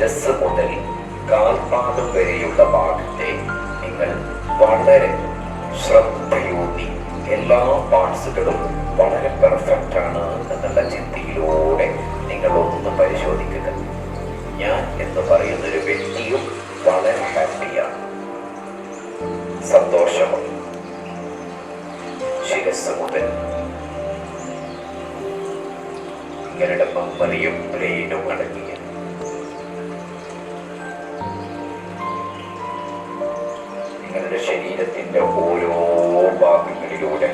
ശിരസ് മുതൽ കാൽപാദം വരെയുള്ള ഭാഗത്തെ നിങ്ങൾ വളരെ ശ്രദ്ധയൂന്നി എല്ലാ പാർട്സുകളും വളരെ പെർഫെക്റ്റ് ആണ് എന്നുള്ള ചിന്തയിലൂടെ നിങ്ങൾ ഒന്ന് പരിശോധിക്കുക. ഞാൻ എന്ന് പറയുന്ന ഒരു വ്യക്തിയും വളരെ ഹാപ്പിയാണ് സന്തോഷമാണ്. ശിരസ് മുതൽ നിങ്ങളുടെ മെമ്മറിയും ബ്രെയിനും അടങ്ങിയ നിങ്ങളുടെ ശരീരത്തിന്റെ ഓരോ ഭാഗങ്ങളിലൂടെ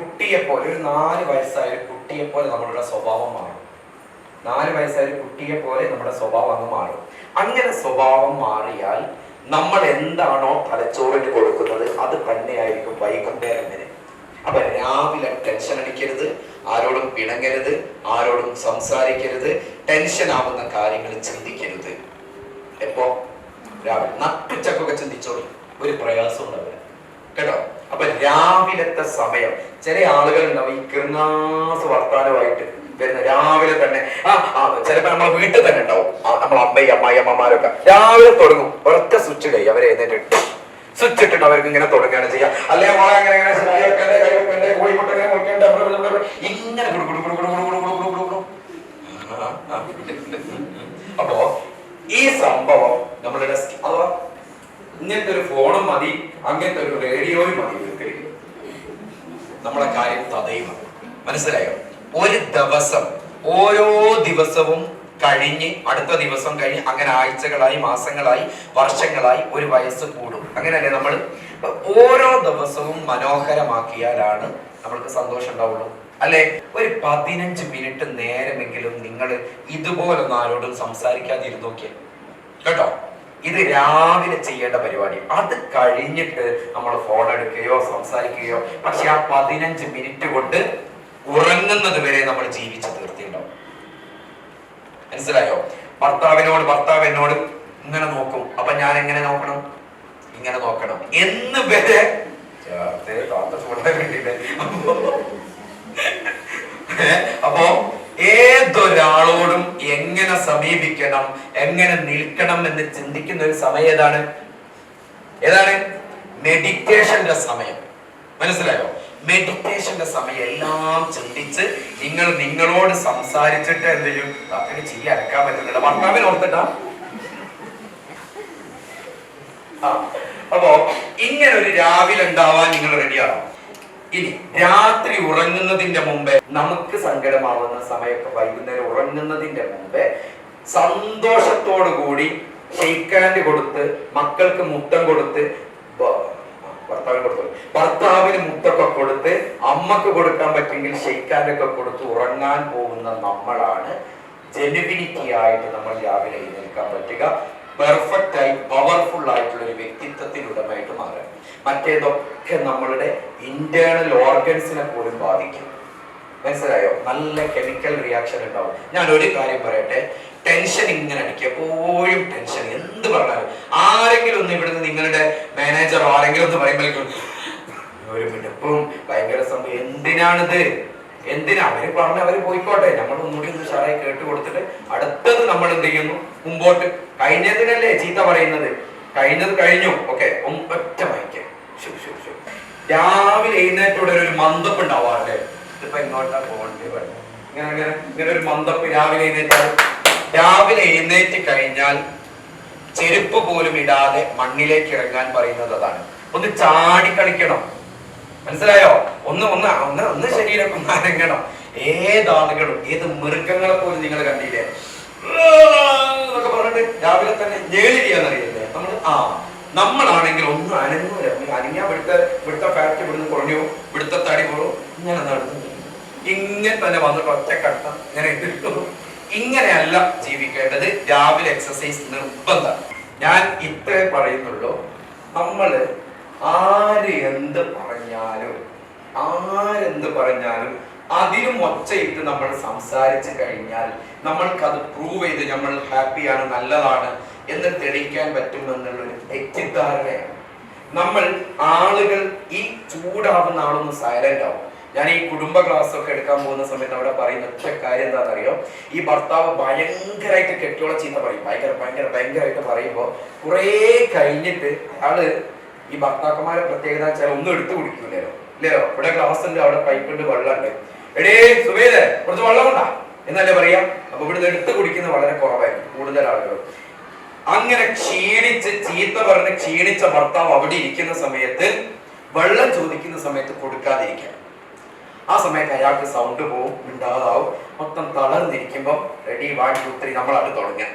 ഒരു ഒരു കുട്ടിയെ പോലെ ഒരു നാല് വയസ്സായ ഒരു കുട്ടിയെ പോലെ നമ്മളുടെ സ്വഭാവം മാറും. നാല് വയസ്സായ ഒരു കുട്ടിയെ പോലെ നമ്മുടെ സ്വഭാവം അങ്ങ് മാറും. അങ്ങനെ സ്വഭാവം മാറിയാൽ നമ്മൾ എന്താണോ തലച്ചോറിന് കൊടുക്കുന്നത് അത് തന്നെയായിരിക്കും വൈകുന്നേരം വരെ. അപ്പൊ രാവിലെ ടെൻഷൻ അടിക്കരുത് ആരോടും പിണങ്ങരുത് ആരോടും സംസാരിക്കരുത് ടെൻഷൻ ആവുന്ന കാര്യങ്ങൾ ചിന്തിക്കരുത്. എപ്പോ? രാവിലെ. നട്ടുച്ചക്കൊക്കെ ചിന്തിച്ചോളി. ഒരു പ്രയാസം ഉണ്ടാവില്ല കേട്ടോ? അപ്പൊ രാവിലത്തെ സമയം ചില ആളുകൾ ഉണ്ടാവും ഈ കിർണാസ് വർത്താനമായിട്ട് വരുന്ന രാവിലെ തന്നെ. ആ ചിലപ്പോൾ നമ്മളെ വീട്ടിൽ തന്നെ ഉണ്ടാവും. നമ്മൾ അമ്മയും അമ്മായി അമ്മമാരൊക്കെ രാവിലെ തുടങ്ങും. ഒരൊറ്റ സ്വിച്ച് കൈ അവരെ എഴുന്നേറ്റ് സ്വിച്ച് ഇട്ടിട്ട് അവർക്ക് ഇങ്ങനെ തുടങ്ങുകയാണ് ചെയ്യുക അല്ലെങ്കിൽ മോളെ അങ്ങനെ ഇങ്ങനെ ഇങ്ങനെ ഇങ്ങനെ അപ്പോ ഈ സംഭവം നമ്മളുടെ ഇങ്ങനത്തെ ഒരു ഫോണും മതി. അങ്ങനത്തെ ഒരു റേഡിയോയും മതി നമ്മളെ കാര്യം തതൈവ മനസ്സിലായോ? ഒരു ദിവസം ഓരോ ദിവസവും കഴിഞ്ഞ് അടുത്ത ദിവസം കഴിഞ്ഞ് അങ്ങനെ ആഴ്ചകളായി മാസങ്ങളായി വർഷങ്ങളായി ഒരു വയസ്സ് കൂടും. അങ്ങനെയല്ലേ നമ്മൾ ഓരോ ദിവസവും മനോഹരമാക്കിയാലാണ് നമ്മൾക്ക് സന്തോഷം ഉണ്ടാവുള്ളൂ. അല്ലെ? ഒരു പതിനഞ്ച് മിനിറ്റ് നേരമെങ്കിലും നിങ്ങൾ ഇതുപോലൊന്നും ആരോടും സംസാരിക്കാതിരുന്നോക്കിയ കേട്ടോ? ഇത് രാവിലെ ചെയ്യേണ്ട പരിപാടി. അത് കഴിഞ്ഞിട്ട് നമ്മൾ ഫോൺ എടുക്കുകയോ സംസാരിക്കുകയോ പക്ഷെ ആ പതിനഞ്ച് മിനിറ്റ് കൊണ്ട് ഉറങ്ങുന്നത് വരെ നമ്മൾ ജീവിച്ച് തീർത്തിണ്ടാവും മനസ്സിലായോ? ഭർത്താവിനോട് ഭർത്താവ് എന്നോട് ഇങ്ങനെ നോക്കും. അപ്പൊ ഞാൻ എങ്ങനെ നോക്കണം? ഇങ്ങനെ നോക്കണം. എന്ന് വരെ അപ്പോ ഏതൊരാളോടും എങ്ങനെ സമീപിക്കണം എങ്ങനെ നിൽക്കണം എന്ന് ചിന്തിക്കുന്ന ഒരു സമയം ഏതാണ്? ഏതാണ്? മെഡിറ്റേഷന്റെ സമയം. മനസ്സിലായോ? മെഡിറ്റേഷന്റെ സമയം എല്ലാം ചിന്തിച്ച് നിങ്ങൾ നിങ്ങളോട് സംസാരിച്ചിട്ട് എന്ത് ചെയ്യും? അങ്ങനെ ചിരി അടക്കാൻ പറ്റുന്നില്ല ഭർത്താവിന് ഓർത്തിട്ടാ? അപ്പോ ഇങ്ങനെ ഒരു രാവിലെ ഉണ്ടാവാൻ നിങ്ങൾ റെഡിയാണോ ഇനി രാത്രി ഉറങ്ങുന്നതിന്റെ മുമ്പേ നമുക്ക് സങ്കടമാവുന്ന സമയമൊക്കെ വൈകുന്നേരം ഉറങ്ങുന്നതിന്റെ മുമ്പേ സന്തോഷത്തോടു കൂടി ഷെയ്ക്കാൻഡ് കൊടുത്ത് മക്കൾക്ക് മുത്തം കൊടുത്ത് ഭർത്താവിന് കൊടുത്തു. ഭർത്താവിന് മുത്തൊക്കെ കൊടുത്ത് അമ്മയ്ക്ക് കൊടുക്കാൻ പറ്റുമെങ്കിൽ ഷെയ്ക്കാൻഡൊക്കെ കൊടുത്ത് ഉറങ്ങാൻ പോകുന്ന നമ്മളാണ്. ജെനുവിനിറ്റി ആയിട്ട് നമ്മൾ രാവിലെ എഴുന്നേൽക്കാൻ പറ്റുക. പെർഫെക്റ്റ് ആയി പവർഫുൾ ആയിട്ടുള്ള ഒരു വ്യക്തിത്വത്തിനുടമായിട്ട് മാറുക. മറ്റേതൊക്കെ നമ്മളുടെ ഇന്റേണൽ ഓർഗൻസിനെ പോലും ബാധിക്കും. മനസ്സിലായോ? നല്ല കെമിക്കൽ റിയാക്ഷൻ ഉണ്ടാവും. ഞാൻ ഒരു കാര്യം പറയട്ടെ? ടെൻഷൻ ഇങ്ങനെ അടിക്കുക എപ്പോഴും ടെൻഷൻ എന്ത് പറഞ്ഞാലും. ആരെങ്കിലും ഒന്ന് ഇവിടുന്ന് നിങ്ങളുടെ മാനേജറോ ആരെങ്കിലും ഒന്ന് പറയുമ്പോഴേക്കും ഒരു മിടുപ്പും ഭയങ്കര സംഭവം. എന്തിനാണിത്? എന്തിനാ? അവർ പറഞ്ഞ അവർ പോയിക്കോട്ടെ. നമ്മൾ ഒന്നുകൂടി ഒന്ന് സാറായി കേട്ട് കൊടുത്തിട്ട് അടുത്തത് നമ്മൾ എന്ത് ചെയ്യുന്നു? മുമ്പോട്ട്. കഴിഞ്ഞതിനല്ലേ ചീത്ത പറയുന്നത്? കഴിഞ്ഞത് കഴിഞ്ഞു. ഓക്കെ. ഒറ്റ വായിക്കാം ശു, ശു, ശു. രാവിലെ എഴുന്നേറ്റൂടെ ഒരു മന്ദപ്പ് ഉണ്ടാവാറുണ്ട് ഇതിപ്പോ എങ്ങോട്ടാ പോകണ്ടേ. ഇങ്ങനെ ഇങ്ങനെ ഇങ്ങനെ ഒരു മന്ദപ്പ് രാവിലെ എഴുന്നേറ്റാൽ രാവിലെ എഴുന്നേറ്റ് കഴിഞ്ഞാൽ ചെരുപ്പ് പോലും ഇടാതെ മണ്ണിലേക്ക് ഇറങ്ങാൻ പറയുന്നത് അതാണ്. ഒന്ന് ചാടി കളിക്കണം. മനസ്സിലായോ? ഒന്ന് ഒന്ന് ഒന്ന് ഒന്ന് ശരീരം ഒന്ന് അനങ്ങണം. ഏതാളുകളും ഏത് മൃഗങ്ങളെ പോലും നിങ്ങൾ കണ്ടില്ലേ? എന്നൊക്കെ പറഞ്ഞിട്ട് രാവിലെ തന്നെ ഞേളി നമ്മൾ ആ. നമ്മളാണെങ്കിൽ ഒന്നും അനങ്ങൂല അനങ്ങിയാ ഇവിടുത്തെ ഇവിടുത്തെ ഫാക്ടറി ഇവിടുന്ന് കുറഞ്ഞു ഇവിടുത്തെ തടി കുറവും ഇങ്ങനെ നടന്നു ഇങ്ങനെ തന്നെ വന്നിട്ട് ഒറ്റ കട്ടം ഇങ്ങനെ ഇട്ടിട്ടു ഇങ്ങനെയല്ല ജീവിക്കേണ്ടത് രാവിലെ എക്സസൈസ് നിർബന്ധമാണ് ഞാൻ ഇത്രേ പറയുന്നുള്ളൂ. നമ്മൾ ആര് എന്ത് പറഞ്ഞാലും ആരെന്ത് പറഞ്ഞാലും അതിനും ഒച്ചയിട്ട് നമ്മൾ സംസാരിച്ചു കഴിഞ്ഞാൽ നമ്മൾക്ക് അത് പ്രൂവ് ചെയ്ത് നമ്മൾ ഹാപ്പിയാണ് നല്ലതാണ്. എന്ന് തെളിയിക്കാൻ പറ്റുമെന്നുള്ളൊരു തെറ്റിദ്ധാരണയാണ്. നമ്മൾ ആളുകൾ ഈ ചൂടാവുന്ന ആളൊന്ന് സൈലന്റ് ആവും. ഞാൻ ഈ കുടുംബ ക്ലാസ് ഒക്കെ എടുക്കാൻ പോകുന്ന സമയത്ത് അവിടെ പറയുന്ന ഒറ്റ കാര്യം എന്താണെന്നറിയോ? ഈ ഭർത്താവ് ഭയങ്കരമായിട്ട് കെട്ടിയോളം ചീത്ത പറയും. ഭയങ്കര ഭയങ്കര ഭയങ്കരമായിട്ട് പറയുമ്പോൾ കുറേ കഴിഞ്ഞിട്ട് അയാൾ ഈ ഭർത്താക്കന്മാരെ പ്രത്യേകത വെച്ചാൽ ഒന്നും എടുത്തു കുടിക്കൂലോ ഇല്ലയോ ഇവിടെ ക്ലാസ് ഉണ്ട് അവിടെ പൈപ്പ് ഉണ്ട് വെള്ളമുണ്ട്. എടേ സുബേദ് കുറച്ച് വെള്ളം ഉണ്ടാ എന്നല്ലേ പറയാം? അപ്പൊ ഇവിടുന്ന് എടുത്തു കുടിക്കുന്നത് വളരെ കുറവായിരിക്കും കൂടുതൽ ആളുകളും. അങ്ങനെ ക്ഷീണിച്ച് ചീത്ത പറഞ്ഞ് ക്ഷീണിച്ച ഭർത്താവ് അവിടെ ഇരിക്കുന്ന സമയത്ത് വെള്ളം ചോദിക്കുന്ന സമയത്ത് കൊടുക്കാതിരിക്കാം ആ സമയത്ത് അയാൾക്ക് സൗണ്ട് പോവും മിണ്ടാതാവും. മൊത്തം തളർന്നിരിക്കുമ്പോൾ റെഡി വൺ ടു ത്രീ നമ്മൾ അത് തുടങ്ങാം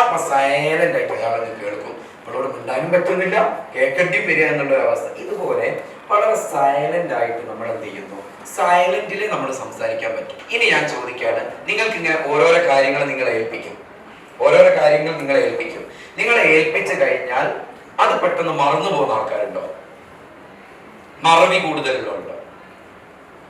അപ്പൊ സൈലന്റ് ആയിട്ട് അയാളത് കേൾക്കും. നമ്മളോട് മിണ്ടാനും പറ്റുന്നില്ല കേൾക്കേണ്ടിയും വരിക എന്നുള്ള അവസ്ഥ. ഇതുപോലെ വളരെ സൈലന്റ് ആയിട്ട് നമ്മൾ എന്ത് ചെയ്യുന്നു? സൈലന്റിൽ നമ്മൾ സംസാരിക്കാൻ പറ്റും. ഇനി ഞാൻ ചോദിക്കാണ് നിങ്ങൾക്ക് ഇങ്ങനെ ഓരോരോ കാര്യങ്ങൾ നിങ്ങൾ ഏൽപ്പിക്കും. ഓരോരോ കാര്യങ്ങൾ നിങ്ങളെ ഏൽപ്പിക്കും. നിങ്ങളെ ഏൽപ്പിച്ചു കഴിഞ്ഞാൽ അത് പെട്ടെന്ന് മറന്നു പോകുന്ന ആൾക്കാരുണ്ടോ? മറവി കൂടുതലുണ്ടോ?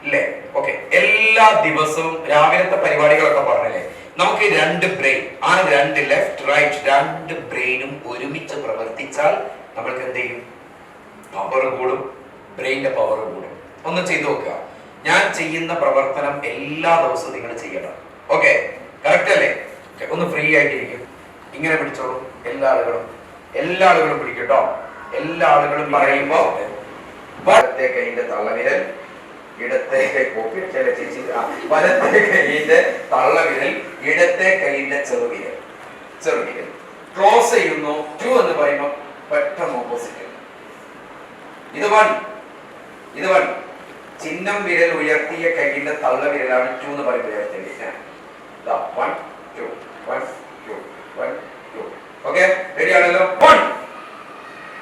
ഇല്ലേ? ഓക്കെ എല്ലാ ദിവസവും രാവിലത്തെ പരിപാടികളൊക്കെ പറഞ്ഞില്ലേ? നമുക്ക് രണ്ട് ബ്രെയിൻ ആ രണ്ട് ലെഫ്റ്റ് റൈറ്റ് രണ്ട് ബ്രെയിനും ഒരുമിച്ച് പ്രവർത്തിച്ചാൽ നമ്മൾക്ക് എന്ത് ചെയ്യും? പവർ കൂടും. ബ്രെയിനിന്റെ പവർ കൂടും. ഒന്ന് ചെയ്തു നോക്കുക. ഞാൻ ചെയ്യുന്ന പ്രവർത്തനം എല്ലാ ദിവസവും നിങ്ങൾ ചെയ്യണം. ഓക്കെ കറക്റ്റ് അല്ലേ? ഒന്ന് ഫ്രീ ആയിട്ടിരിക്കും. ഇങ്ങനെ പിടിച്ചോളൂ. എല്ലാ ആളുകളും. എല്ലാ ആളുകളും പിടിക്കട്ടോ എല്ലാ ആളുകളും പറയുമ്പോ വലത്തെ കൈയിന്റെ തള്ളവിരൽ ഇടത്തെ കോപ്പി ചേച്ചി? വലത്തെ കൈയിന്റെ തള്ളവിരൽ ഇടത്തെ കൈയിന്റെ ചെറുവിരൽ. ചെറുവിരൽ. ക്ലോസ് ചെയ്യുന്നു. ടു എന്ന് പറയുമ്പോൾ പെട്ടെന്ന് ഓപ്പോസിറ്റ് ഇത് വൺ ഇത് വൺ ചിഹ്നം വിരൽ ഉയർത്തിയ കൈയിന്റെ തള്ളവിരലാണ് ടു എന്ന് പറയുമ്പോൾ ഉയർത്തേണ്ടത് one two one two one two okay ready ആണല്ലോ? വൺ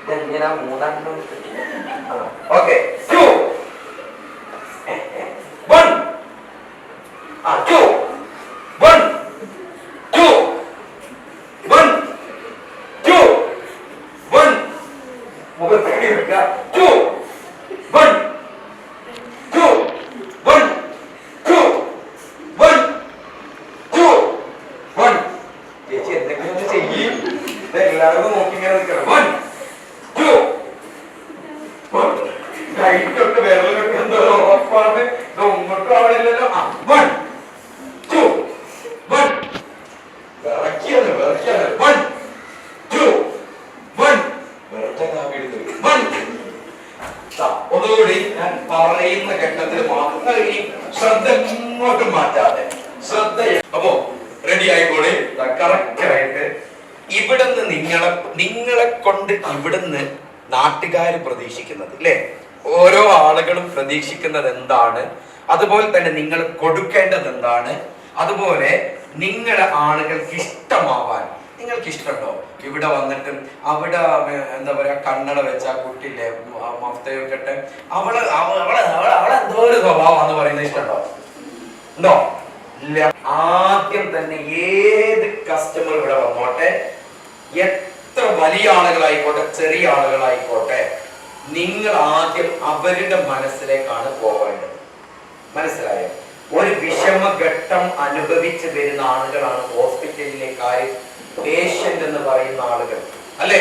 ഇതെന്തിനാ മൂന്നാം ഓക്കെ ടു വൺ ആ two one two one two one മുഖത്തേക്ക് വെക്കുക two one two one two one two one ചേച്ചി എന്തെങ്കിലും ഒന്ന് ചെയ്യും എല്ലാവരും നോക്കി ഇങ്ങനെ നിൽക്കണം വൺ ടു വൺ കൈക്കൊക്കെ വിരലൊക്കെ എന്തോ ഉറപ്പാണ് ഇത് ഒങ്ങോട്ടും ആവണില്ലല്ലോ ആ വൺ ടു വൺ വിറക്കിയാണ് വിറക്കിയാണ് വൺ ടു വൺ വൺ ദാ, ഒന്നുകൂടി ഞാൻ പറയുന്ന ഘട്ടത്തിൽ മാത്രം ഈ ശ്രദ്ധ ഇങ്ങോട്ട് മാറ്റാതെ ശ്രദ്ധ അപ്പോ റെഡി ആയിക്കോളെ. കറക്റ്റ് ആയിട്ട് ഇവിടുന്ന് നിങ്ങളെ നിങ്ങളെ കൊണ്ട് ഇവിടുന്ന് നാട്ടുകാർ പ്രതീക്ഷിക്കുന്നത് അല്ലേ ഓരോ ആളുകളും പ്രതീക്ഷിക്കുന്നത് എന്താണ്? അതുപോലെ തന്നെ നിങ്ങൾ കൊടുക്കേണ്ടത് എന്താണ്? അതുപോലെ നിങ്ങളെ ആളുകൾക്ക് ഇഷ്ടമാവാൻ. നിങ്ങൾക്ക് ഇഷ്ടമുണ്ടോ? ഇവിടെ വന്നിട്ട് അവിടെ എന്താ പറയാ കണ്ണട വെച്ച ആ കുട്ടില്ലേ മഫ്തയൊക്കെ അവൾ അവളെ അവളെ അവളെ എന്തോ ഒരു സ്വഭാവമാന്ന് പറയുന്നത് ഇഷ്ടമുണ്ടോ? ഉണ്ടോ? ആദ്യം തന്നെ ഏത് കസ്റ്റമർ ഇവിടെ വന്നോട്ടെ? എത്ര വലിയ ആളുകളായിക്കോട്ടെ ചെറിയ ആളുകളായിക്കോട്ടെ നിങ്ങൾ ആദ്യം അവരുടെ മനസ്സിലേക്കാണ് പോകേണ്ടത്. മനസ്സിലായോ? ഒരു വിഷമഘട്ടം അനുഭവിച്ച് വരുന്ന ആളുകളാണ് ഹോസ്പിറ്റലിലേക്കായി പേഷ്യന്റ് എന്ന് പറയുന്ന ആളുകൾ. അല്ലെ?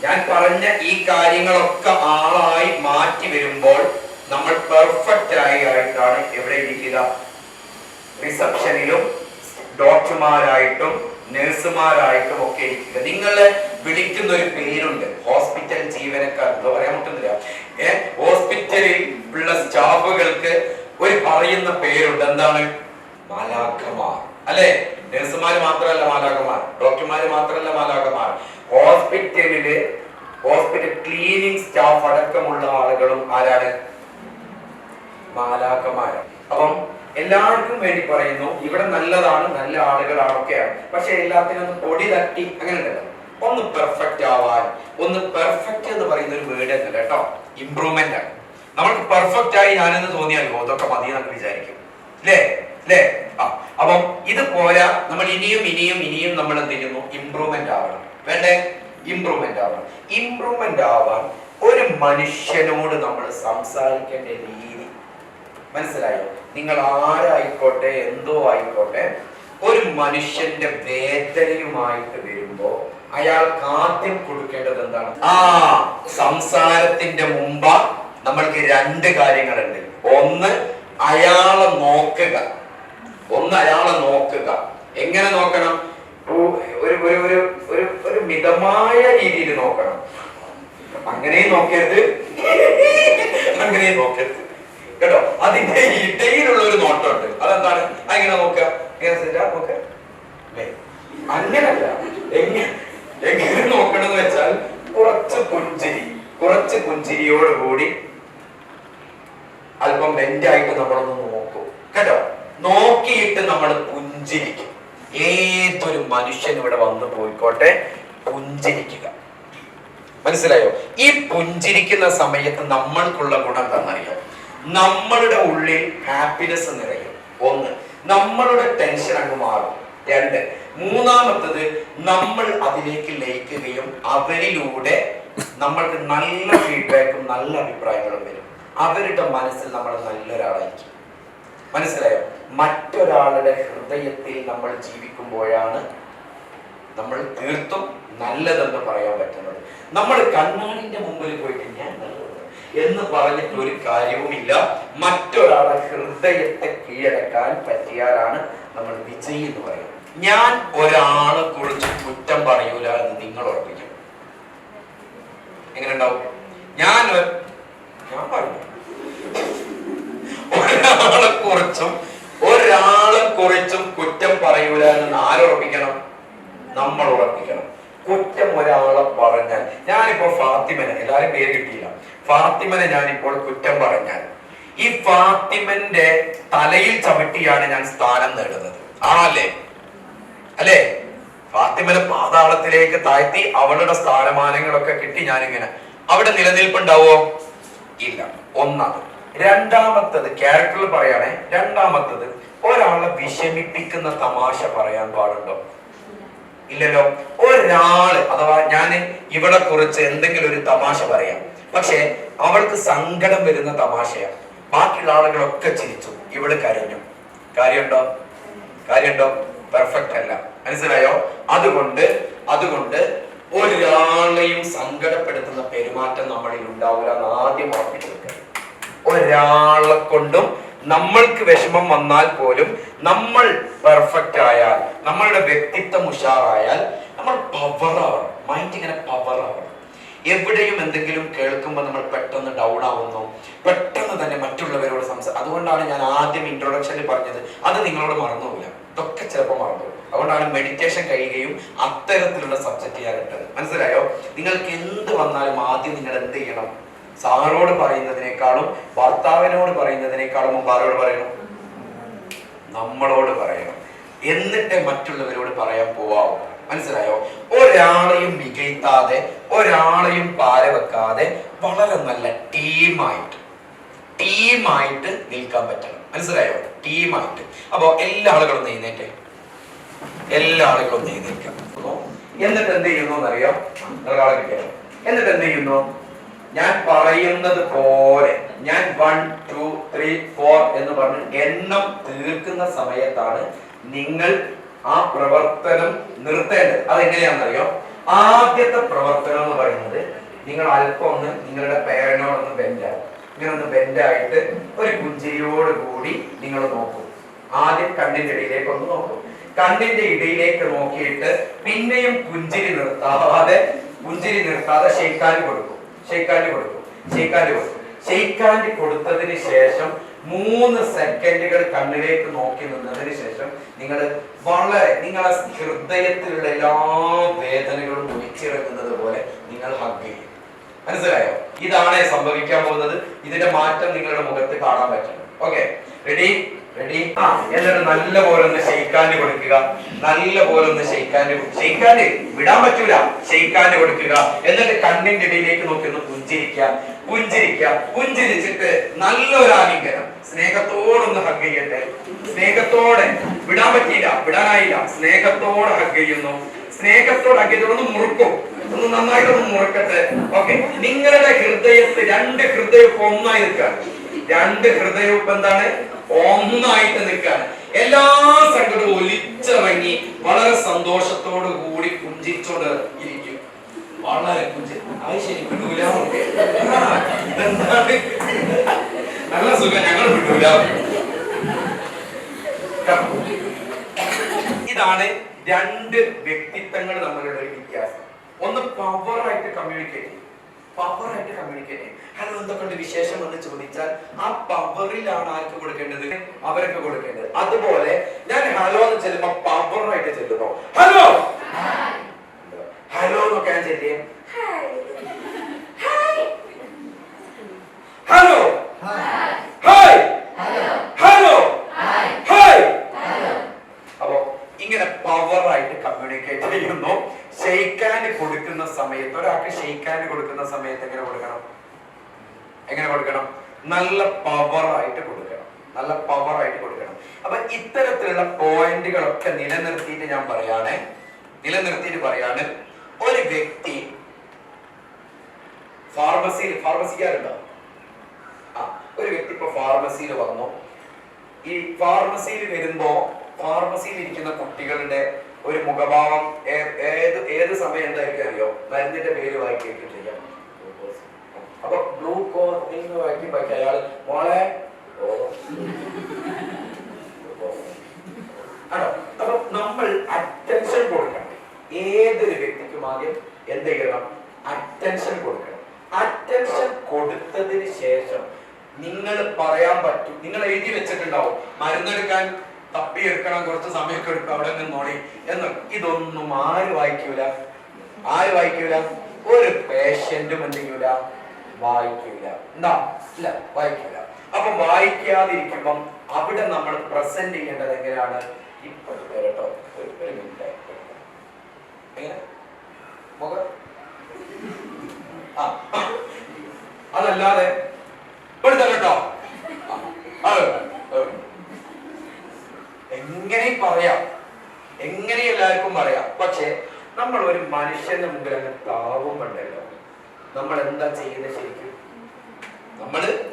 ഞാൻ പറഞ്ഞ ഈ കാര്യങ്ങളൊക്കെ ആളായി മാറ്റി വരുമ്പോൾ നമ്മൾ പെർഫെക്റ്റ് ആയി ആയിട്ടാണ് എവിടെ ഇരിക്കുക? റിസപ്ഷനിലും ഡോക്ടർമാരായിട്ടും നഴ്സുമാരായിട്ടും ഒക്കെ ഇരിക്കുക. നിങ്ങളെ വിളിക്കുന്ന ഒരു പേരുണ്ട്. ഹോസ്പിറ്റൽ ജീവനക്കാർ എന്ന് പറയാൻ പറ്റുന്നില്ല ഹോസ്പിറ്റലിൽ ഉള്ള സ്റ്റാഫുകൾക്ക് ഒരു പറയുന്ന പേരുണ്ട്. എന്താണ്? മാലാഖമാർ. അല്ലെ? നഴ്സുമാര് മാത്രമല്ല മാലാഖമാർ. ഡോക്ടർമാര് മാത്രമല്ല മാലാഖമാർ. ഹോസ്പിറ്റലിൽ ഹോസ്പിറ്റൽ ക്ലീനിങ് സ്റ്റാഫ് അടക്കമുള്ള ആളുകളും ആരാണ്? മാലാഖമാരാണ്. അപ്പം എല്ലാവർക്കും വേണ്ടി പറയുന്നു ഇവിടെ നല്ലതാണ് നല്ല ആളുകളാണൊക്കെയാണ്. പക്ഷെ എല്ലാത്തിനും ഒന്ന് പൊടി തട്ടി അങ്ങനെ ഉണ്ടല്ലോ. ഒന്ന് പെർഫെക്റ്റ് ആവാൻ ഒന്ന് പെർഫെക്റ്റ് എന്ന് പറയുന്ന ഒരു വേർഡ് അല്ല കേട്ടോ ഇമ്പ്രൂവ്മെന്റ് ആണ്. നമ്മൾക്ക് പെർഫെക്റ്റ് ആയി ഞാനെന്ന് തോന്നിയാലോ അതൊക്കെ മതി എന്നൊക്കെ വിചാരിക്കും. അല്ലേ അല്ലേ ആ അപ്പം ഇത് പോരാ നമ്മൾ ഇനിയും ഇനിയും ഇനിയും നമ്മൾ എന്ത് ചെയ്യുന്നു? ഇമ്പ്രൂവ്മെന്റ് ആവണം. വേണ്ടേ? ഇമ്പ്രൂവ്മെന്റ് ആവണം. ഇമ്പ്രൂവ്മെന്റ് ആവാൻ ഒരു മനുഷ്യനോട് നമ്മൾ സംസാരിക്കേണ്ട രീതി മനസ്സിലായോ? നിങ്ങൾ ആരായിക്കോട്ടെ എന്തോ ആയിക്കോട്ടെ ഒരു മനുഷ്യന്റെ വേദനയുമായിട്ട് വരുമ്പോ അയാൾ ആദ്യം കൊടുക്കേണ്ടത് എന്താണ്? ആ സംസാരത്തിന്റെ മുമ്പ് നമ്മൾക്ക് രണ്ട് കാര്യങ്ങളുണ്ട്. ഒന്ന് അയാളെ നോക്കുക. ഒന്ന് അയാളെ നോക്കുക. എങ്ങനെ നോക്കണം? ഒരു ഒരു ഒരു ഒരു മിതമായ രീതിയിൽ നോക്കണം. അങ്ങനെയും നോക്കരുത്. അങ്ങനെയും നോക്കരുത്. കേട്ടോ? അതിന്റെ ഇടയിലുള്ള ഒരു നോട്ടമുണ്ട്. അതെന്താണ്? അങ്ങനെ നോക്കുക. അങ്ങനല്ല. എങ്ങനെ എങ്ങനെ നോക്കണമെന്ന് വെച്ചാൽ കുറച്ച് പുഞ്ചിരി കുറച്ച് പുഞ്ചിരിയോട് കൂടി അല്പം ബെൻഡായിട്ട് നമ്മളൊന്ന് നോക്കും. കേട്ടോ? നോക്കിയിട്ട് നമ്മൾ പുഞ്ചിരിക്കും. ഏതൊരു മനുഷ്യൻ ഇവിടെ വന്നു പോയിക്കോട്ടെ പുഞ്ചിരിക്കുക. മനസ്സിലായോ? ഈ പുഞ്ചിരിക്കുന്ന സമയത്ത് നമ്മൾക്കുള്ള ഗുണം എന്താണെന്നറിയോ? നമ്മളുടെ ഉള്ളിൽ ഹാപ്പിനെസ് നിറയും. ഒന്ന് നമ്മളുടെ ടെൻഷൻ അങ്ങ് മാറും. രണ്ട് മൂന്നാമത്തത് നമ്മൾ അതിലേക്ക് ലയിക്കുകയും അവരിലൂടെ നമ്മൾക്ക് നല്ല ഫീഡ്ബാക്കും നല്ല അഭിപ്രായങ്ങളും വരും. അവരുടെ മനസ്സിൽ നമ്മൾ നല്ലൊരാളായിരിക്കും. മനസ്സിലായോ? മറ്റൊരാളുടെ ഹൃദയത്തിൽ നമ്മൾ ജീവിക്കുമ്പോഴാണ് നമ്മൾ തീർത്തും നല്ലതെന്ന് പറയാൻ പറ്റുന്നത്. നമ്മൾ കണ്ണാടിന്റെ മുമ്പിൽ പോയിട്ട് ഞാൻ നല്ലത് എന്ന് പറഞ്ഞിട്ട് ഒരു കാര്യവുമില്ല. മറ്റൊരാളെ ഹൃദയത്തെ കീഴടക്കാൻ പറ്റിയാലാണ് നമ്മൾ വിജയി എന്ന് പറയുന്നത്. ഞാൻ ഒരാളെ കുറിച്ച് കുറ്റം പറയൂല എന്ന് നിങ്ങൾ ഉറപ്പിക്കും. എങ്ങനെ ഉണ്ടാവും ഞാൻ ഞാൻ ഒരാളെ കുറിച്ചും ഒരാളെ കുറിച്ചും കുറ്റം പറയൂല എന്ന് ആരുറപ്പിക്കണം നമ്മൾ ഉറപ്പിക്കണം. കുറ്റം ഒരാളെ പറഞ്ഞാൽ. ഞാനിപ്പോ ഫാത്തിമനെ എല്ലാരും പേര് കിട്ടിയില്ല. ഫാത്തിമനെ ഞാനിപ്പോൾ കുറ്റം പറഞ്ഞാൽ. ഈ ഫാത്തിമന്റെ തലയിൽ ചവിട്ടിയാണ് ഞാൻ സ്ഥാനം നേടുന്നത്. ആണല്ലേ? അല്ലേ? ഫാത്തിമനെ പാതാളത്തിലേക്ക് താഴ്ത്തി അവളുടെ സ്ഥാനമാനങ്ങളൊക്കെ കിട്ടി ഞാനിങ്ങനെ. അവിടെ നിലനിൽപ്പുണ്ടാവോ? ഇല്ല. ഒന്നത് രണ്ടാമത്തത് ക്യാരക്ടറിൽ പറയാണേ രണ്ടാമത്തത് ഒരാളെ വിഷമിപ്പിക്കുന്ന തമാശ പറയാൻ പാടുണ്ടോ? ഇല്ലല്ലോ. ഒരാൾ അഥവാ ഞാൻ ഇവിടെ കുറിച്ച് എന്തെങ്കിലും ഒരു തമാശ പറയാം. പക്ഷേ അവൾക്ക് സങ്കടം വരുന്ന തമാശയാണ് ബാക്കിയുള്ള ആളുകളൊക്കെ ചിരിച്ചു. ഇവൾ കരഞ്ഞു. കാര്യമുണ്ടോ? കാര്യമുണ്ടോ? പെർഫെക്റ്റ് അല്ല. മനസ്സിലായോ? അതുകൊണ്ട് അതുകൊണ്ട് ഒരാളെയും സങ്കടപ്പെടുത്തുന്ന പെരുമാറ്റം നമ്മളിൽ ഉണ്ടാവില്ല എന്ന് ആദ്യം ഒരാളെ കൊണ്ടും നമ്മൾക്ക് വിഷമം വന്നാൽ പോലും നമ്മൾ പെർഫെക്റ്റ് ആയാൽ നമ്മളുടെ വ്യക്തിത്വം ഉഷാറായാൽ നമ്മൾ പവറാവണം മൈൻഡ് ഇങ്ങനെ പവറാവണം എവിടെയും എന്തെങ്കിലും കേൾക്കുമ്പോൾ നമ്മൾ പെട്ടെന്ന് ഡൗൺ ആവുന്നു. പെട്ടെന്ന് തന്നെ മറ്റുള്ളവരോട് സംസാരം അതുകൊണ്ടാണ് ഞാൻ ആദ്യം ഇൻട്രൊഡക്ഷനിൽ പറഞ്ഞത്. അത് നിങ്ങളോട് മറന്നുപോകില്ല ഇതൊക്കെ ചിലപ്പോൾ മറന്നു അതുകൊണ്ടാണ് മെഡിറ്റേഷൻ കഴിയുകയും അത്തരത്തിലുള്ള സബ്ജക്റ്റ് ഞാൻ ഇട്ടത്. മനസ്സിലായോ? നിങ്ങൾക്ക് എന്ത് വന്നാലും ആദ്യം നിങ്ങൾ എന്ത് ചെയ്യണം? സാറോട് പറയുന്നതിനേക്കാളും ഭർത്താവിനോട് പറയുന്നതിനേക്കാളും മുമ്പ് ആരോട് പറയണം? നമ്മളോട് പറയണം. എന്നിട്ട് മറ്റുള്ളവരോട് പറയാൻ പോവാവും. മനസ്സിലായോ? ഒരാളെയും മികയ്ത്താതെ ഒരാളെയും പാര വെക്കാതെ വളരെ നല്ല ടീമായിട്ട് ടീമായിട്ട് നിൽക്കാൻ പറ്റണം. മനസ്സിലായോ? ടീമായിട്ട്. അപ്പോ എല്ലാ ആളുകളും നീന്തേറ്റെ എല്ലാ ആളുകളും ഒന്ന് എഴുന്നേൽക്കാം എന്നിട്ട് എന്ത് ചെയ്യുന്നു എന്നറിയാം? എന്നിട്ട് എന്ത് ചെയ്യുന്നു? ഞാൻ പറയുന്നത് പോലെ ഞാൻ വൺ ടു ത്രീ ഫോർ എന്ന് പറഞ്ഞ് എണ്ണം തീർക്കുന്ന സമയത്താണ് നിങ്ങൾ ആ പ്രവർത്തനം നിർത്തേണ്ടത്. അതെങ്ങനെയാണെന്നറിയോ? ആദ്യത്തെ പ്രവർത്തനം എന്ന് പറയുന്നത് നിങ്ങൾ അല്പം ഒന്ന് നിങ്ങളുടെ പേരനോടൊന്ന് ബെൻഡാകും ഇങ്ങനൊന്ന് ബെൻഡായിട്ട് ഒരു പുഞ്ചിരിയോട് കൂടി നിങ്ങൾ നോക്കും. ആദ്യം കണ്ണിന്റെ ഇടയിലേക്ക് ഒന്ന് നോക്കും. കണ്ണിന്റെ ഇടയിലേക്ക് നോക്കിയിട്ട് പിന്നെയും പുഞ്ചിരി നിർത്താതെ പുഞ്ചിരി നിർത്താതെ ഷെയ്ക്കാൻ കൊടുക്കും. ഷെയ്ക്കാൻഡ് കൊടുത്തു. ഷെയ്ക്കാൻഡ് കൊടുത്തു. ഷെയ്ക്കാൻഡ് കൊടുത്തതിന് ശേഷം മൂന്ന് സെക്കൻഡുകൾ കണ്ണിലേക്ക് നോക്കി നിന്നതിന് ശേഷം നിങ്ങൾ വളരെ നിങ്ങളെ ഹൃദയത്തിലുള്ള എല്ലാ വേദനകളും ഒഴിച്ചിറങ്ങുന്നത് പോലെ നിങ്ങൾ ഹഗ് ചെയ്യും. മനസ്സിലായോ? ഇതാണ് സംഭവിക്കാൻ പോകുന്നത്. ഇതിന്റെ മാറ്റം നിങ്ങളുടെ മുഖത്ത് കാണാൻ പറ്റും. ഓക്കെ റെഡി റെഡി ആ എന്നിട്ട് നല്ല പോലെ ഒന്ന് ഷെയ്ക്കാന്റെ കൊടുക്കുക. നല്ല പോലെ ഒന്ന് ഷെയ്ക്കാന്റെ ഷെയ്ക്കാന്റെ വിടാൻ പറ്റൂല. ഷെയ്ക്കാന്റെ കൊടുക്കുക. എന്നിട്ട് കണ്ണിന്റെ ഇടയിലേക്ക് നോക്കി ഒന്ന് പുഞ്ചിരിക്കുക. പുഞ്ചിരിക്കുക. പുഞ്ചിരിച്ചിട്ട് നല്ലൊരു ആലിംഗനം. സ്നേഹത്തോടൊന്ന് ഹഗ് ചെയ്യട്ടെ. സ്നേഹത്തോടെ. വിടാൻ പറ്റിയില്ല. വിടാനായില്ല. സ്നേഹത്തോടെ ഹഗ് ചെയ്യുന്നു. സ്നേഹത്തോടെ ഹഗ് ചെയ്തോടൊന്ന് മുറുക്കും. ഒന്ന് നന്നായിട്ടൊന്ന് മുറുക്കട്ടെ. ഓക്കെ നിങ്ങളുടെ ഹൃദയത്തിൽ രണ്ട് ഹൃദയം ഒന്നായി നിൽക്കാണ് രണ്ട് ഹൃദയവും എന്താണ്? ഒന്നായിട്ട് നിൽക്കാണ് എല്ലാ സങ്കടവും ഒലിച്ചിറങ്ങി വളരെ സന്തോഷത്തോടു കൂടി പുഞ്ചിച്ചോണ്ട് ഇരിക്കും. വളരെ പുഞ്ചി അത് ശരി നല്ല സുഖം ഞങ്ങൾ വിടൂല. ഇതാണ് രണ്ട് വ്യക്തിത്വങ്ങൾ തമ്മിലുള്ള വ്യത്യാസം. ഒന്ന് പവർ ആയിട്ട് കമ്മ്യൂണിക്കേറ്റ് ചെയ്യും. പവർ ആയിട്ട് കമ്മ്യൂണിക്കേറ്റ് ചെയ്യും. ഹലോ എന്തൊക്കെയുണ്ട് വിശേഷം? എന്ന് ചോദിച്ചാൽ ആ പവറിലാണ് ആർക്ക് കൊടുക്കേണ്ടത്? അവരൊക്കെ കൊടുക്കേണ്ടത്. അതുപോലെ ഞാൻ ഹലോ എന്ന് ചെല്ലുമ്പോ പവറായിട്ട് ചെല്ലുമ്പോ ഹലോ! ഹലോ എന്നൊക്കെ ഞാൻ ചെല്ലിയേ ഹലോ! ഹായ് ഹലോ ഹായ് അപ്പോ ഇങ്ങനെ പവറായിട്ട് കമ്മ്യൂണിക്കേറ്റ് ചെയ്യുന്നു. ഷെയ്ക്കാൻഡ് കൊടുക്കുന്ന സമയത്ത് ഒരാൾക്ക് ഷെയ്ക്കാൻഡ് കൊടുക്കുന്ന സമയത്ത് എങ്ങനെ കൊടുക്കണം? എങ്ങനെ കൊടുക്കണം? നല്ല പവറായിട്ട് കൊടുക്കണം. നല്ല പവറായിട്ട് കൊടുക്കണം. അപ്പൊ ഇത്തരത്തിലുള്ള പോയിന്റുകളൊക്കെ നിലനിർത്തിയിട്ട് ഞാൻ പറയാണ്. നിലനിർത്തിയിട്ട് പറയാണ്. ഒരു വ്യക്തി ഫാർമസിയിൽ ഫാർമസിക്കാരുണ്ടോ ആ ഒരു വ്യക്തി ഇപ്പൊ ഫാർമസിയിൽ വന്നു. ഈ ഫാർമസിയിൽ വരുമ്പോ ഫാർമസിയിൽ ഇരിക്കുന്ന കുട്ടികളുടെ ഒരു മുഖഭാവം ഏത് ഏത് സമയം എന്തായിരിക്കും അറിയോ? മരുന്നിന്റെ പേര് വായിക്കുകയൊക്കെ ചെയ്യാം. അപ്പൊ ഗ്ലൂക്കോ എന്ന് വായിക്കും. വായിക്കും അയാൾ മോളെ അപ്പൊ നമ്മൾ അറ്റൻഷൻ കൊടുക്കണം. ഏതൊരു വ്യക്തിക്കും ആദ്യം എന്ത് ചെയ്യണം? അറ്റൻഷൻ കൊടുക്കണം. അറ്റൻഷൻ കൊടുത്തതിന് ശേഷം നിങ്ങൾ പറയാൻ പറ്റും. നിങ്ങൾ എഴുതി വെച്ചിട്ടുണ്ടാവും. മരുന്നെടുക്കാൻ തപ്പിയെടുക്കണം കുറച്ച് സമയമൊക്കെ എടുക്കും അവിടെ നിന്നോളി എന്ന് ഇതൊന്നും ആര് വായിക്കൂല? ആര് വായിക്കൂല? ഒരു പേഷ്യന്റും എന്ത് ചെയ്യൂല വായിക്കൂല. എന്താ? ഇല്ല വായിക്കൂല. അപ്പൊ വായിക്കാതിരിക്കുമ്പം അവിടെ നമ്മൾ പ്രസന്റ് ചെയ്യേണ്ടത് എങ്ങനെയാണ്? ഇപ്പൊ ഒരു മിനിറ്റ്. അതല്ലാതെ ഇപ്പോഴത്തെ കേട്ടോ. എങ്ങനെയും പറയാം. എങ്ങനെ എല്ലാവർക്കും പറയാം. പക്ഷെ നമ്മൾ ഒരു മനുഷ്യന്റെ മുമ്പിൽ അങ്ങനെ താവുമ്പോണ്ടല്ലോ നമ്മൾ എന്താ ചെയ്യുന്നത് ശരിക്കും? നമ്മൾ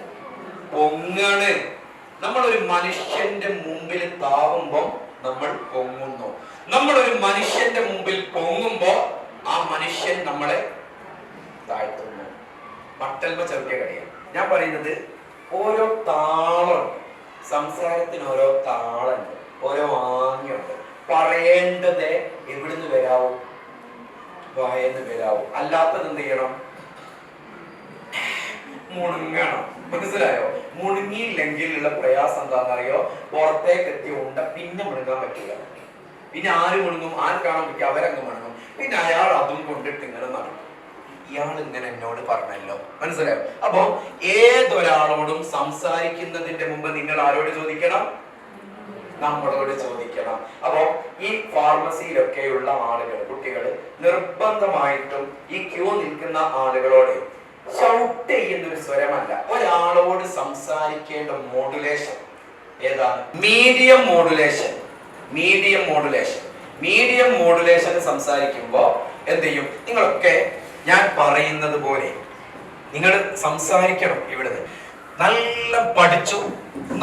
പൊങ്ങാണ്. നമ്മൾ ഒരു മനുഷ്യന്റെ മുമ്പിൽ താവുമ്പോ നമ്മൾ പൊങ്ങുന്നു. നമ്മൾ ഒരു മനുഷ്യന്റെ മുമ്പിൽ പൊങ്ങുമ്പോ ആ മനുഷ്യൻ നമ്മളെ താഴ്ത്തുന്നു. പട്ടൽമ ചെറുക്കിയ കടിയാണ് ഞാൻ പറയുന്നത് ഓരോ താളം സംസാരത്തിന് ഓരോ താളുണ്ട്. ഓരോ ആംഗ്യമുണ്ട്. പറയേണ്ടത് എവിടുന്ന് വരാവും? വായെന്ന് വരാവും. അല്ലാത്തത് എന്ത് ചെയ്യണം? മുണുങ്ങണം. മനസ്സിലായോ? മുണുങ്ങിയില്ലെങ്കിൽ ഉള്ള പ്രയാസം എന്താണെന്നറിയോ? പുറത്തേക്ക് എത്തി ഉണ്ട പിന്നെ മുണുങ്ങാൻ പറ്റില്ല. പിന്നെ ആര് മുണുങ്ങും? ആർക്കാണോ പറ്റുക അവരങ്ങ് മുണുങ്ങും. പിന്നെ അയാൾ അതും കൊണ്ടിട്ട് ഇങ്ങനെ നടക്കും. ഇയാൾ ഇങ്ങനെ എന്നോട് പറഞ്ഞല്ലോ. മനസ്സിലായോ? അപ്പൊ ഏതൊരാളോടും സംസാരിക്കുന്നതിന്റെ മുമ്പ് നിങ്ങൾ ആരോട് ചോദിക്കണം? നമ്മളോട് ചോദിക്കണം. അപ്പോ ഈ ഫാർമസിയിലൊക്കെയുള്ള ആളുകൾ കുട്ടികൾ നിർബന്ധമായിട്ടും ഈ ക്യൂ നിൽക്കുന്ന ആളുകളോട് ഷൗട്ട് ചെയ്യുന്ന ഒരു സ്വരമല്ല. ഒരാളോട് സംസാരിക്കേണ്ട മോഡുലേഷൻ ഏതാണ്? Medium modulation medium modulation medium modulation സംസാരിക്കുമ്പോ എന്ത് ചെയ്യും? നിങ്ങളൊക്കെ ഞാൻ പറയുന്നത് പോലെ നിങ്ങൾ സംസാരിക്കണം ഇവിടുന്ന്. നല്ല പഠിച്ചു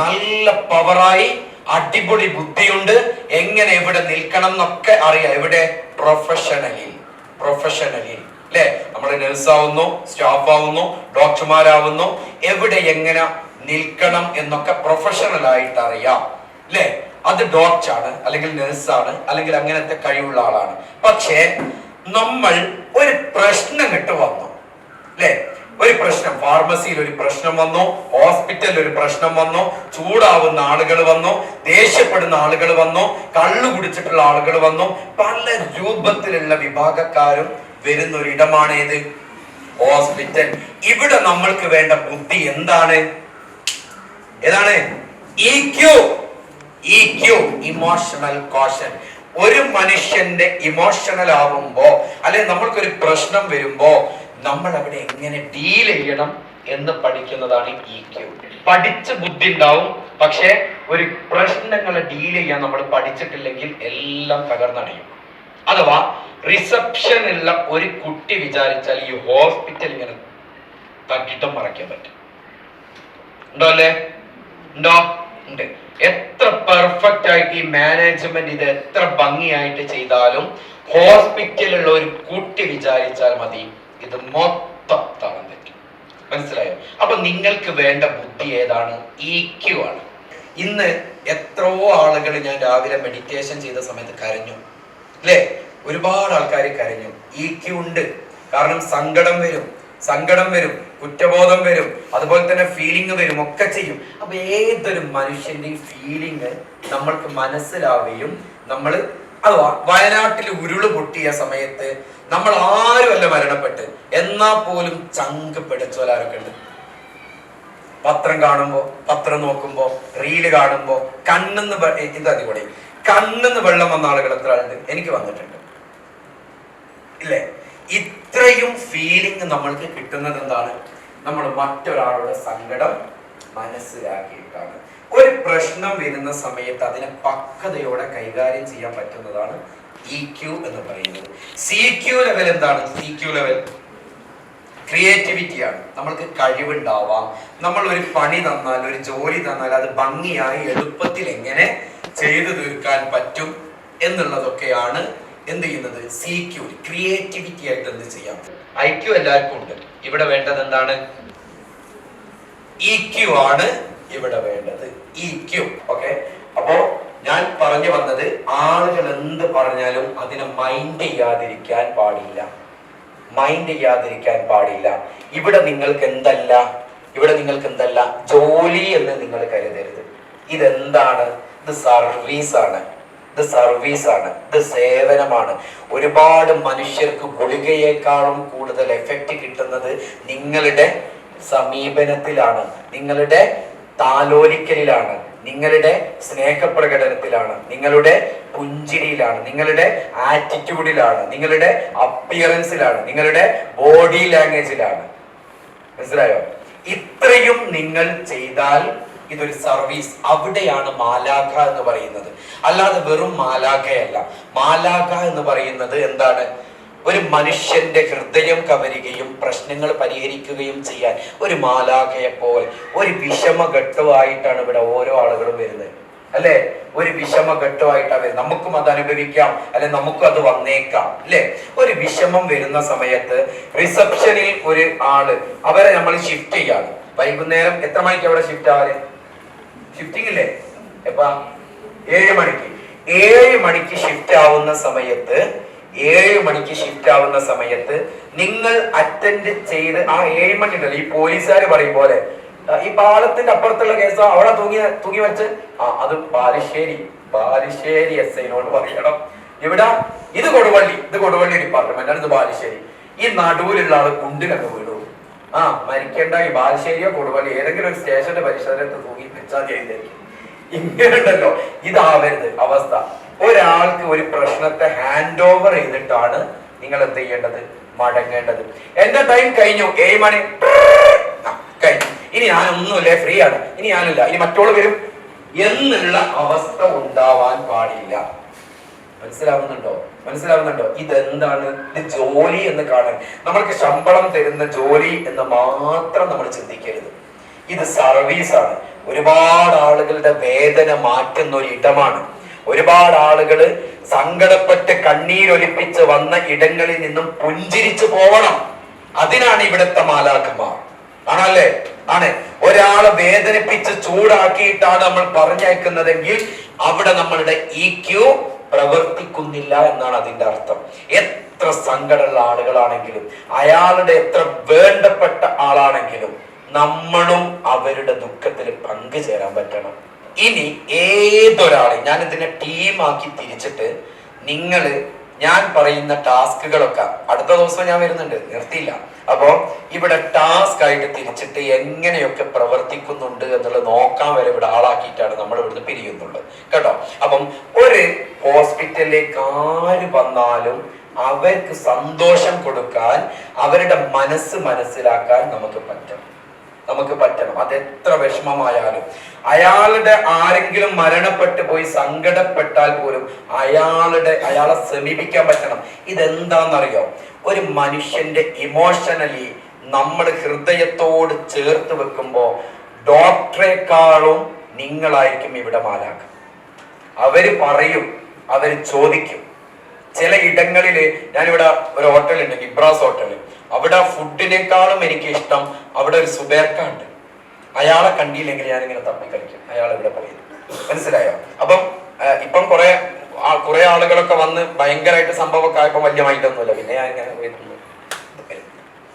നല്ല പവറായി അടിപൊളി ബുദ്ധിയുണ്ട്. എങ്ങനെ എവിടെ നിൽക്കണം എന്നൊക്കെ അറിയാം. എവിടെ പ്രൊഫഷണലി പ്രൊഫഷണലി അല്ലെ? നമ്മൾ നഴ്സാവുന്നു സ്റ്റാഫ് ആവുന്നു ഡോക്ടർമാരാവുന്നു എവിടെ എങ്ങനെ നിൽക്കണം എന്നൊക്കെ പ്രൊഫഷണൽ ആയിട്ട് അറിയാം അല്ലെ? അത് ഡോക്ടറാണ് അല്ലെങ്കിൽ നഴ്സാണ് അല്ലെങ്കിൽ അങ്ങനത്തെ കഴിവുള്ള ആളാണ്. പക്ഷേ നമ്മൾ ഒരു പ്രശ്നം കിട്ടു വന്നു അല്ലെ? ഒരു പ്രശ്നം ഫാർമസിയിൽ ഒരു പ്രശ്നം വന്നു ഹോസ്പിറ്റലിൽ ഒരു പ്രശ്നം വന്നു ചൂടാവുന്ന ആളുകൾ വന്നു ദേഷ്യപ്പെടുന്ന ആളുകൾ വന്നു കള്ളു കുടിച്ചിട്ടുള്ള ആളുകൾ വന്നു പല രൂപത്തിലുള്ള വിഭാഗക്കാരും വരുന്ന ഒരു ഇടമാണ് ഏത് ഹോസ്പിറ്റൽ ഇവിടെ നമ്മൾക്ക് വേണ്ട ബുദ്ധി എന്താണ്? ഏതാണ്? E ഇമോഷണൽ കോഷൻ ഒരു മനുഷ്യന്റെ ഇമോഷണൽ ആവുമ്പോ അല്ലെ നമ്മൾക്കൊരു പ്രശ്നം വരുമ്പോ നമ്മൾ അവിടെ എങ്ങനെ ഡീൽ ചെയ്യണം എന്ന് പഠിക്കുന്നതാണ് ഇ ക്യൂ പഠിച്ച ബുദ്ധി ഉണ്ടാവും പക്ഷെ ഒരു പ്രശ്നങ്ങളെ ഡീൽ ചെയ്യാൻ നമ്മൾ പഠിച്ചിട്ടില്ലെങ്കിൽ എല്ലാം തകർന്നടയും. അഥവാ റിസപ്ഷൻ ഉള്ള ഒരു കുട്ടി വിചാരിച്ചാൽ ഈ ഹോസ്പിറ്റൽ ഇങ്ങനെ തട്ടിട്ടും മറയ്ക്കാൻ പറ്റും. ഉണ്ടോ അല്ലേ? ഉണ്ടോ? ഉണ്ട്. എത്ര പെർഫെക്റ്റ് ആയിട്ട് ഈ മാനേജ്മെന്റ് ഇത് എത്ര ഭംഗിയായിട്ട് ചെയ്താലും ഹോസ്പിറ്റലുള്ള ഒരു കുട്ടി വിചാരിച്ചാൽ മതി. ഇത് മൊത്തം തളം തെറ്റും. മനസ്സിലായോ? അപ്പൊ നിങ്ങൾക്ക് വേണ്ട ബുദ്ധി ഏതാണ്? ഈ ക്യൂ ആണ്. ഇന്ന് എത്രയോ ആളുകൾ ഞാൻ രാവിലെ മെഡിറ്റേഷൻ ചെയ്ത സമയത്ത് കരഞ്ഞു. അല്ലേ ഒരുപാട് ആൾക്കാർ കരഞ്ഞു. ഈ ക്യൂ ഉണ്ട്. കാരണം സങ്കടം വരും. സങ്കടം വരും. കുറ്റബോധം വരും. അതുപോലെ തന്നെ ഫീലിംഗ് വരും. ഒക്കെ ചെയ്യും. അപ്പൊ ഏതൊരു മനുഷ്യന്റെ ഫീലിംഗ് നമ്മൾക്ക് മനസ്സിലാവുകയും നമ്മൾ അഥവാ വയനാട്ടിൽ ഉരുൾ പൊട്ടിയ സമയത്ത് നമ്മൾ ആരുമല്ല മരണപ്പെട്ട്. എന്നാ പോലും ചങ്ക് പിടിച്ചോലാരൊക്കെ ഉണ്ട്. പത്രം കാണുമ്പോ പത്രം നോക്കുമ്പോ റീൽ കാണുമ്പോ കണ്ണെന്ന് ഇത് അടിപൊളി. കണ്ണെന്ന് വെള്ളം വന്ന ആളുകൾ എത്ര ആളുണ്ട്? എനിക്ക് വന്നിട്ടുണ്ട്. ഇല്ലേ? ഇത്രയും ഫീലിംഗ് നമ്മൾക്ക് കിട്ടുന്നത് എന്താണ്? നമ്മൾ മറ്റൊരാളുടെ സങ്കടം മനസ്സിലാക്കിയിട്ടാണ്. ഒരു പ്രശ്നം വരുന്ന സമയത്ത് അതിനെ പക്വതയോടെ കൈകാര്യം ചെയ്യാൻ പറ്റുന്നതാണ് ക്യു എന്ന് പറയുന്നത്. സി ക്യു ലെവൽ എന്താണ്? സി ക്യു ലെവൽ ക്രിയേറ്റിവിറ്റിയാണ് നമ്മൾക്ക് കഴിവുണ്ടാവാം. നമ്മൾ ഒരു പണി തന്നാൽ ഒരു ജോലി തന്നാൽ അത് ഭംഗിയായി എളുപ്പത്തിൽ എങ്ങനെ ചെയ്തു തീർക്കാൻ പറ്റും എന്നുള്ളതൊക്കെയാണ് എന്ത് ചെയ്യുന്നത്? സി ക്യു ക്രിയേറ്റിവിറ്റി ആയിട്ട് എന്ത് ചെയ്യാം? ഐ ക്യു എല്ലാവർക്കും ഉണ്ട്. ഇവിടെ വേണ്ടത് എന്താണ്? ഇ ക്യു ആണ് ഇവിടെ വേണ്ടത്. ഇ ക്യു ഓക്കെ അപ്പോ ഞാൻ പറഞ്ഞു വന്നത് ആളുകൾ എന്ത് പറഞ്ഞാലും അതിനെ മൈൻഡ് ചെയ്യാതിരിക്കാൻ പാടില്ല. മൈൻഡ് ചെയ്യാതിരിക്കാൻ പാടില്ല. ഇവിടെ നിങ്ങൾക്ക് എന്തല്ല? ഇവിടെ നിങ്ങൾക്ക് എന്തല്ല? ജോലി എന്ന് നിങ്ങൾ കരുതരുത്. ഇതെന്താണ്? ഇത് സർവീസ് ആണ്. ഇത് സർവീസ് ആണ്. ഇത് സേവനമാണ്. ഒരുപാട് മനുഷ്യർക്ക് ഗുളികയേക്കാളും കൂടുതൽ എഫക്റ്റ് കിട്ടുന്നത് നിങ്ങളുടെ സമീപനത്തിലാണ്. നിങ്ങളുടെ താലോലിക്കലിലാണ്. നിങ്ങളുടെ സ്നേഹപ്രകടനത്തിലാണ് നിങ്ങളുടെ പുഞ്ചിരിയിലാണ് നിങ്ങളുടെ ആറ്റിറ്റ്യൂഡിലാണ് നിങ്ങളുടെ അപ്പിയറൻസിലാണ് നിങ്ങളുടെ ബോഡി ലാംഗ്വേജിലാണ് മനസ്സിലായോ? ഇത്രയും നിങ്ങൾ ചെയ്താൽ ഇതൊരു സർവീസ് അവിടെയാണ് മാലാഖ എന്ന് പറയുന്നത്. അല്ലാതെ വെറും മാലാഖയല്ല. മാലാഖ എന്ന് പറയുന്നത് എന്താണ്? ഒരു മനുഷ്യന്റെ ഹൃദയം കവരുകയും പ്രശ്നങ്ങൾ പരിഹരിക്കുകയും ചെയ്യാൻ ഒരു മാലാഖയെ പോലെ ഒരു വിഷമഘട്ടമായിട്ടാണ് ഇവിടെ ഓരോ ആളുകളും വരുന്നത്. അല്ലെ? ഒരു വിഷമഘട്ടമായിട്ടാണ് വരുന്നത്. നമുക്കും അത് അനുഭവിക്കാം അല്ലെ നമുക്കും അത് വന്നേക്കാം അല്ലെ? ഒരു വിഷമം വരുന്ന സമയത്ത് റിസപ്ഷനിൽ ഒരു ആൾ അവരെ നമ്മൾ ഷിഫ്റ്റ് ചെയ്യാണ്. വൈകുന്നേരം എത്ര മണിക്ക് അവിടെ ഷിഫ്റ്റ് ആവാറ് ഷിഫ്റ്റിംഗ് ഇല്ലേ? എപ്പാ? ഏഴ് മണിക്ക്. ഏഴ് മണിക്ക് ഷിഫ്റ്റ് ആവുന്ന സമയത്ത് ഏഴ് മണിക്ക് ഷിഫ്റ്റ് ആവുന്ന സമയത്ത് നിങ്ങൾ അറ്റൻഡ് ചെയ്ത് ആ ഏഴ് മണി ഉണ്ടല്ലോ ഈ പോലീസുകാർ പറയും പോലെ ഈ പാലത്തിന്റെ അപ്പുറത്തുള്ള കേസ് അവിടെ തൂങ്ങി തൂങ്ങി വെച്ച് ആ അത് ബാലുശ്ശേരി ബാലുശ്ശേരി എസ് ഐനോട് പറയണം. ഇവിടെ ഇത് കൊടുവള്ളി ഇത് കൊടുവള്ളി ഡിപ്പാർട്ട്മെന്റ് ആണ് ഇത് ബാലുശ്ശേരി. ഈ നടുവിലുള്ള ആൾ കുണ്ടിലൊക്കെ വീടും ആ മരിക്കേണ്ട ഈ ബാലുശ്ശേരിയോ കൊടുവള്ളി ഏതെങ്കിലും ഒരു സ്റ്റേഷന്റെ പരിശോധന തൂങ്ങി വെച്ചാൽ ചെയ്തായിരിക്കും ഇങ്ങനെയുണ്ടല്ലോ ഇതാവരുത് അവസ്ഥ. ഒരാൾക്ക് ഒരു പ്രശ്നത്തെ ഹാൻഡ് ഓവർ ചെയ്തിട്ടാണ് നിങ്ങൾ എന്ത് ചെയ്യേണ്ടത്? മടങ്ങേണ്ടത്. എന്റെ ടൈം കഴിഞ്ഞു. ഏഴ് മണി. കഴിഞ്ഞു. ഇനി ഞാനൊന്നുമില്ല ഫ്രീ ആണ്. ഇനി ഞാനില്ല. ഇനി മറ്റോൾ വരും. എന്നുള്ള അവസ്ഥ ഉണ്ടാവാൻ പാടില്ല. മനസ്സിലാവുന്നുണ്ടോ? മനസ്സിലാവുന്നുണ്ടോ? ഇതെന്താണ്? ഇത് ജോലി എന്ന് കാണാൻ. നമ്മൾക്ക് ശമ്പളം തരുന്ന ജോലി എന്ന് മാത്രം നമ്മൾ ചിന്തിക്കരുത്. ഇത് സർവീസാണ് ഒരുപാട് ആളുകളുടെ വേദന മാറ്റുന്ന ഒരു ഇടമാണ്. ഒരുപാട് ആളുകൾ സങ്കടപ്പെട്ട് കണ്ണീരൊലിപ്പിച്ച് വന്ന ഇടങ്ങളിൽ നിന്നും പുഞ്ചിരിച്ചു പോവണം. അതിനാണ് ഇവിടുത്തെ മാലാഖമാർ. ആണല്ലേ? ആണ്. ഒരാളെ വേദനിപ്പിച്ച് ചൂടാക്കിയിട്ടാണ് നമ്മൾ പറഞ്ഞയക്കുന്നതെങ്കിൽ അവിടെ നമ്മളുടെ ഈ ക്യൂ പ്രവർത്തിക്കുന്നില്ല എന്നാണ് അതിന്റെ അർത്ഥം. എത്ര സങ്കടമുള്ള ആളുകളാണെങ്കിലും അയാളുടെ എത്ര വേണ്ടപ്പെട്ട ആളാണെങ്കിലും നമ്മളും അവരുടെ ദുഃഖത്തിൽ പങ്കുചേരാൻ പറ്റണം. ഇനി ഏതൊരാളെ ഞാൻ ഇതിനെ ടീമാക്കി തിരിച്ചിട്ട് നിങ്ങൾ ഞാൻ പറയുന്ന ടാസ്കുകളൊക്കെ അടുത്ത ദിവസം ഞാൻ വരുന്നുണ്ട് നിർത്തിയില്ല. അപ്പോ ഇവിടെ ടാസ്ക് ആയിട്ട് തിരിച്ചിട്ട് എങ്ങനെയൊക്കെ പ്രവർത്തിക്കുന്നുണ്ട് എന്നുള്ളത് നോക്കാൻ വരെ ഇവിടെ ആളാക്കിയിട്ടാണ് നമ്മൾ ഇവിടുന്ന് പിരിയുന്നുള്ളത്. കേട്ടോ? അപ്പം ഒരു ഹോസ്പിറ്റലിലേക്ക് ആര് വന്നാലും അവർക്ക് സന്തോഷം കൊടുക്കാൻ അവരുടെ മനസ്സ് മനസ്സിലാക്കാൻ നമുക്ക് പറ്റണം നമുക്ക് പറ്റണം. അതെത്ര വിഷമമായാലും. അയാളുടെ ആരെങ്കിലും മരണപ്പെട്ടു പോയി സങ്കടപ്പെട്ടാൽ പോലും അയാളുടെ അയാളെ സമീപിക്കാൻ പറ്റണം. ഇതെന്താണെന്നറിയോ ഒരു മനുഷ്യന്റെ ഇമോഷണലി നമ്മൾ ഹൃദയത്തോട് ചേർത്ത് വെക്കുമ്പോൾ ഡോക്ടറെക്കാളും നിങ്ങളായിരിക്കും ഇവിടെ മാലാക്ക അവർ പറയും അവർ ചോദിക്കും. ചില ഇടങ്ങളിൽ ഞാനിവിടെ ഒരു ഹോട്ടലുണ്ട് ഇബ്രാസ് ഹോട്ടൽ അവിടെ ഫുഡിനേക്കാളും എനിക്ക് ഇഷ്ടം അവിടെ ഒരു സുബേർക്ക ഉണ്ട് അയാളെ കണ്ടില്ലെങ്കിൽ ഞാനിങ്ങനെ തപ്പി കളിക്കും അയാൾ ഇവിടെ പറയുന്നു മനസ്സിലായോ? അപ്പം ഇപ്പം കുറെ കുറെ ആളുകളൊക്കെ വന്ന് ഭയങ്കരമായിട്ട് സംഭവമൊക്കെ ആയപ്പോൾ വലിയ മൈൻഡൊന്നുമില്ല. പിന്നെ ഞാൻ ഇങ്ങനെ.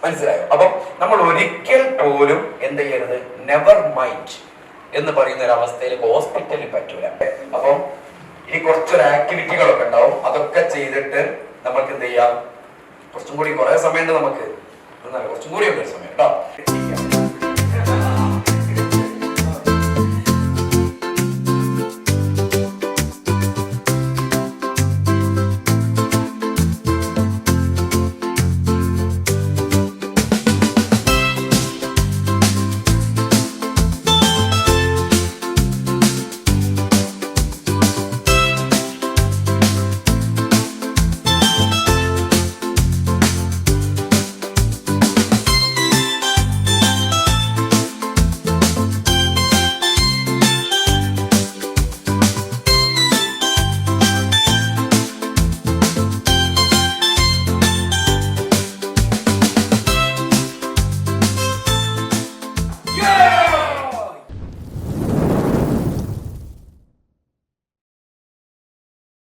മനസ്സിലായോ? അപ്പം നമ്മൾ ഒരിക്കൽ പോലും എന്ത് ചെയ്യരുത്? നെവർ മൈൻഡ് എന്ന് പറയുന്ന ഒരു അവസ്ഥയിൽ ഹോസ്പിറ്റലിൽ പറ്റൂല. അപ്പം ഇനി കുറച്ചൊരു ആക്ടിവിറ്റികളൊക്കെ ഉണ്ടാവും. അതൊക്കെ ചെയ്തിട്ട് നമുക്ക് എന്ത് ചെയ്യാം? കുറച്ചും കൂടി കുറേ സമയമുണ്ട് നമുക്ക്. കുറച്ചും കൂടി ഉണ്ട് സമയം കേട്ടോ?